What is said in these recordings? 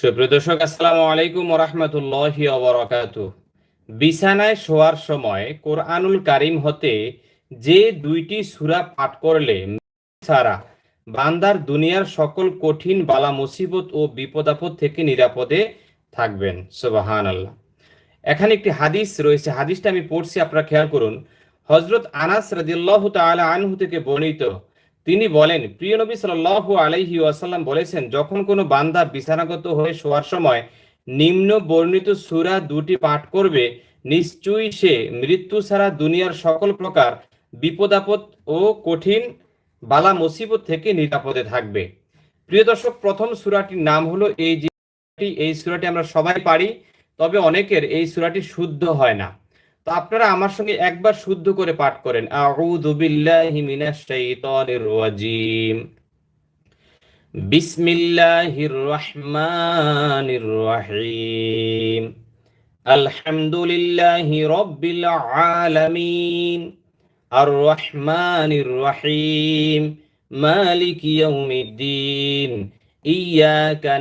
সুপ্রিয় দর্শক, আসসালামু আলাইকুম রহমতুল্লাহি অবরাকাত বিছানায় শোয়ার সময় কোরআনুল কারিম হতে যে দুইটি সূরা পাঠ করলে ছাড়া বান্দার দুনিয়ার সকল কঠিন বালা, মুসিবত ও বিপদাপদ থেকে নিরাপদে থাকবেন। সুবাহান আল্লাহ এখানে একটি হাদিস রয়েছে, হাদিসটা আমি পড়ছি, আপনারা খেয়াল করুন। হজরত আনাস রাদিয়াল্লাহু তাআলা আনহু থেকে বর্ণিত। তিনি বলেন, প্রিয় নবী সাল্লাল্লাহু আলাইহি ওয়াসাল্লাম বলেছেন, যখন কোনো বান্দা বিছানাগত হয়ে শোয়ার সময় নিম্ন বর্ণিত সূরা দুটি পাঠ করবে, নিশ্চয়ই সে মৃত্যু ছাড়া দুনিয়ার সকল প্রকার বিপদাপদ ও কঠিন বালা মুসিবত থেকে নিরাপদে থাকবে। প্রিয় দর্শক, প্রথম সূরাটির নাম হলো এই যে এই সূরাটি আমরা সবাই পারি, তবে অনেকের এই সূরাটি শুদ্ধ হয় না। তো আপনারা আমার সঙ্গে একবার শুদ্ধ করে পাঠ করেন। আউযু বিল্লাহি মিনাশ শাইতানির বিসমিল্লাহির রহমানির রহিম। আলহামদুলিল্লাহি রাব্বিল আলামিন। আর রহমানির রহিম। মালিক ইয়াউমিদ্দিন।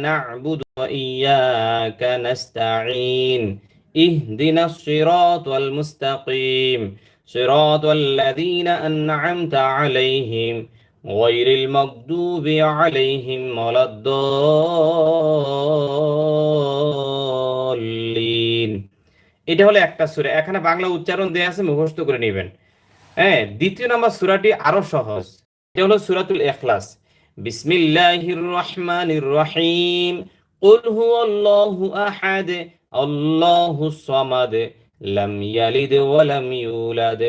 না'বুদু ওয়া নাস্তাঈন। اهدنا الصراط المستقيم صراط الذين أنعمت عليهم غير المغضوب عليهم ولا الضالين এটা হলো একটা সূরা এখানে বাংলা উচ্চারণ দেয়া আছে মুখস্থ করে নেবেন হ্যাঁ দ্বিতীয় নাম্বার সূরাটি আরো সহজ এটা হলো সূরাতুল ইখলাস বিসমিল্লাহির রহমানির রহিম قل هو الله أحد আল্লাহু সামাদ লাম ইয়ালিদ ওয়া লাম ইউলাদ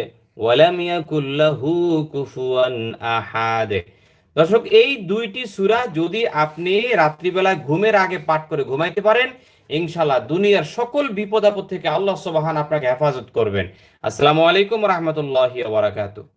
দর্শক, এই দুইটি সূরা যদি আপনি রাত্রিবেলা ঘুমের আগে পাঠ করে ঘুমাইতে পারেন ইনশাল্লাহ দুনিয়ার সকল বিপদ আপদ থেকে আল্লাহ সুবহান আপনাকে হেফাজত করবেন। আসসালামু আলাইকুম রাহমাতুল্লাহি ওয়া বারাকাতুহু।